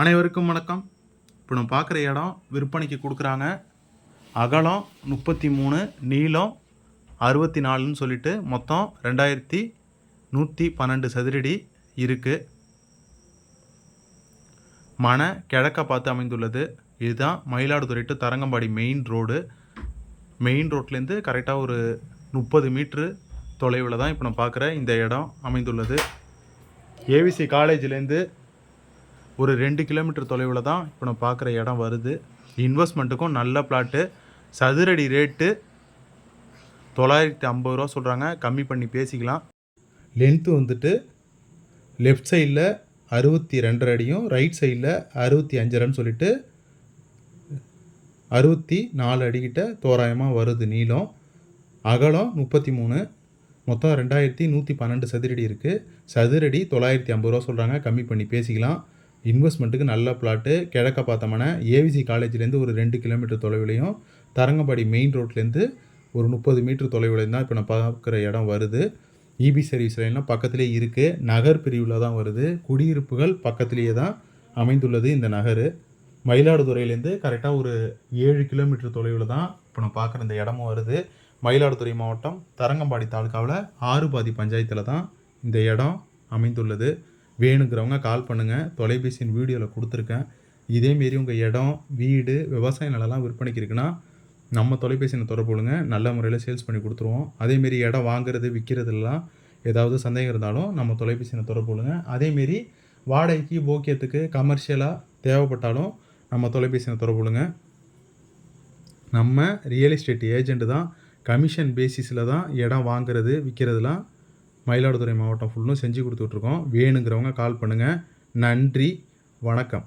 அனைவருக்கும் வணக்கம். இப்போ நம்ம பார்க்குற இடம் விற்பனைக்கு கொடுக்குறாங்க. அகலம் முப்பத்தி மூணு நீளம் அறுபத்தி நாலுன்னு சொல்லிட்டு மொத்தம் ரெண்டாயிரத்தி நூற்றி பன்னெண்டு சதுரடி இருக்குது மன கிழக்க பார்த்து அமைந்துள்ளது. இதுதான் Mayiladuthurai to Tharangambadi main road main ரோட்லேருந்து கரெக்டாக ஒரு முப்பது மீட்ரு தொலைவில் தான் இப்போ நான் பார்க்குற இந்த இடம் அமைந்துள்ளது. ஏவிசி காலேஜ்லேருந்து ஒரு ரெண்டு கிலோமீட்டர் தொலைவில் தான் இப்போ நம்ம பார்க்குற இடம் வருது. இன்வெஸ்ட்மெண்ட்டுக்கும் நல்ல பிளாட்டு சதுரடி ரேட்டு தொள்ளாயிரத்தி ஐம்பது ரூபா சொல்கிறாங்க கம்மி பண்ணி பேசிக்கலாம். லென்த்து வந்துட்டு லெஃப்ட் சைடில் அறுபத்தி ரெண்டரை அடியும் ரைட் சைடில் அறுபத்தி அஞ்சரைன்னு சொல்லிட்டு அறுபத்தி நாலு அடிக்கிட்ட தோராயமாக வருது நீளம். அகலம் முப்பத்தி மூணு. மொத்தம் ரெண்டாயிரத்தி நூற்றி பன்னெண்டு சதுரடி இருக்குது சதுரடி தொள்ளாயிரத்தி ஐம்பது ரூபா சொல்கிறாங்க கம்மி பண்ணி பேசிக்கலாம். இன்வெஸ்ட்மெண்ட்டுக்கு நல்ல பிளாட்டு கிழக்க பார்த்தோம்னா ஏவிசி காலேஜ்லேருந்து ஒரு ரெண்டு கிலோமீட்டர் தொலைவிலையும் தரங்கம்பாடி மெயின் ரோட்லேருந்து ஒரு முப்பது மீட்டர் தொலைவிலையும் தான் இப்போ நான் பார்க்குற இடம் வருது. இபி சர்வீஸ் லைன்லாம் பக்கத்துலேயே இருக்குது நகர் பிரிவில் தான் வருது. குடியிருப்புகள் பக்கத்துலேயே தான் அமைந்துள்ளது இந்த நகர். மயிலாடுதுறையிலேருந்து கரெக்டாக ஒரு ஏழு கிலோமீட்டர் தொலைவில் தான் இப்போ நான் பார்க்குற இந்த இடமும் வருது. மயிலாடுதுறை மாவட்டம் தரங்கம்பாடி தாலுக்காவில் ஆறு பாதி பஞ்சாயத்தில் தான் இந்த இடம் அமைந்துள்ளது. வேணுங்கிறவங்க கால் பண்ணுங்கள் தொலைபேசியின் வீடியோவில் கொடுத்துருக்கேன். இதேமாரி உங்கள் இடம் வீடு விவசாய நிலம்லாம் விற்பனைக்கு இருக்குன்னா நம்ம தொலைபேசியில் தொடர்பு கொள்ளுங்க. நல்ல முறையில் சேல்ஸ் பண்ணி கொடுத்துருவோம். அதேமாரி இடம் வாங்குறது விற்கிறதுலாம் ஏதாவது சந்தேகம் இருந்தாலும் நம்ம தொலைபேசியில் தொடர்பு கொள்ளுங்க. அதேமாரி வாடகைக்கு போக்கியத்துக்கு கமர்ஷியலாக தேவைப்பட்டாலும் நம்ம தொலைபேசியில் தொடர்பு கொள்ளுங்க. நம்ம ரியல் எஸ்டேட் ஏஜெண்ட்டு தான். கமிஷன் பேசிஸில் தான் இடம் வாங்குறது விற்கிறதுலாம் மயிலாடுதுறை மாவட்டம் ஃபுல்லும் செஞ்சு கொடுத்துட்ருக்கோம். வேணுங்கிறவங்க கால் பண்ணுங்கள் நன்றி. வணக்கம்.